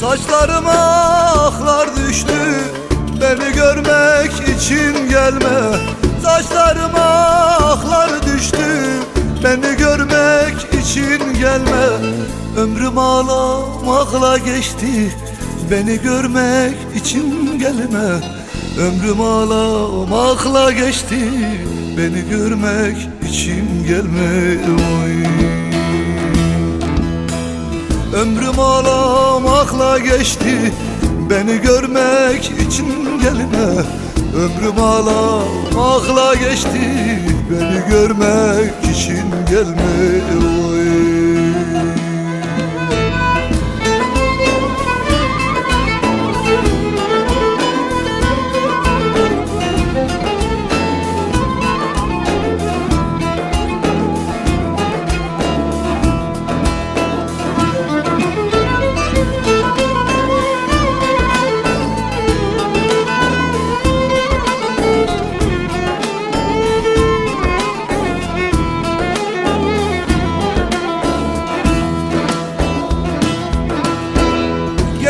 Saçlarıma aklar düştü Beni görmek için gelme. Saçlarıma aklar düştü Beni görmek için gelme. Ömrüm ağlamakla geçti Beni görmek için gelme. Ömrüm ağlamakla geçti Beni görmek için gelme. Oy. Ömrüm ağlamakla geçti. Beni görmek için gelme Ömrüm ağlamakla geçti. Beni görmek için gelme. Oy.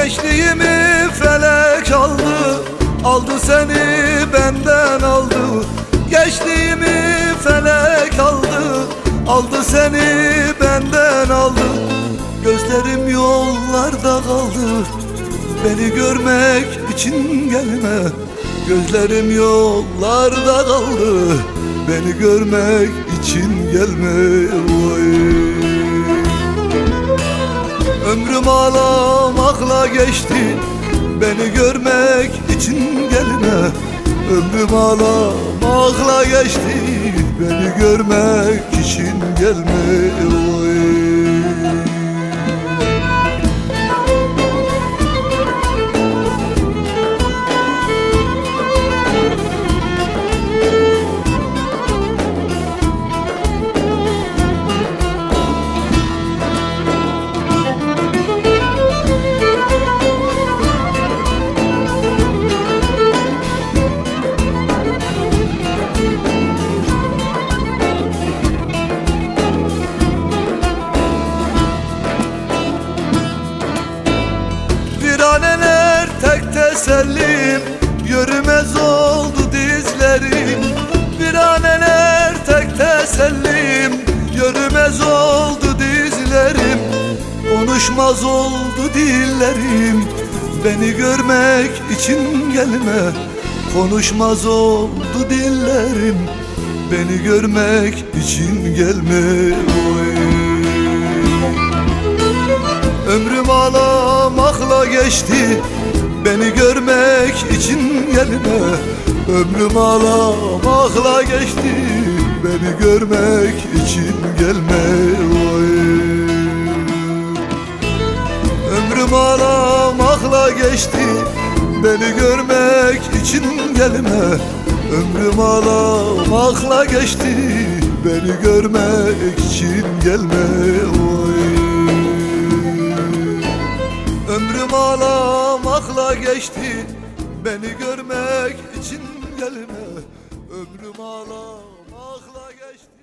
Gençliğimi felek aldı Aldı seni benden aldı. Gençliğimi felek aldı Aldı seni benden aldı. Gözlerim yollarda kaldı Beni görmek için gelme. Gözlerim yollarda kaldı Beni görmek için gelme. Vay. Ömrüm ağlamakla geçti. Beni görmek için gelme. Ömrüm ağlamakla geçti. Beni görmek için gelme. Oy. Tek tesellim Yürümez oldu dizlerim. Viraneler tek tesellim Yürümez oldu dizlerim. Konuşmaz oldu dillerim Beni görmek için gelme. Konuşmaz oldu dillerim Beni görmek için gelme. Oy. Ömrüm ağlamakla geçti görmek için gelme Ömrüm ağlamakla geçti. Beni görmek için gelme Oy. Ömrüm ağlamakla geçti. Beni görmek için gelme. Ömrüm ağlamakla geçti. Beni görmek için gelme Oy. Ömrüm ağlamakla geçti Beni görmek için gelme. Ömrüm ağlamakla geçti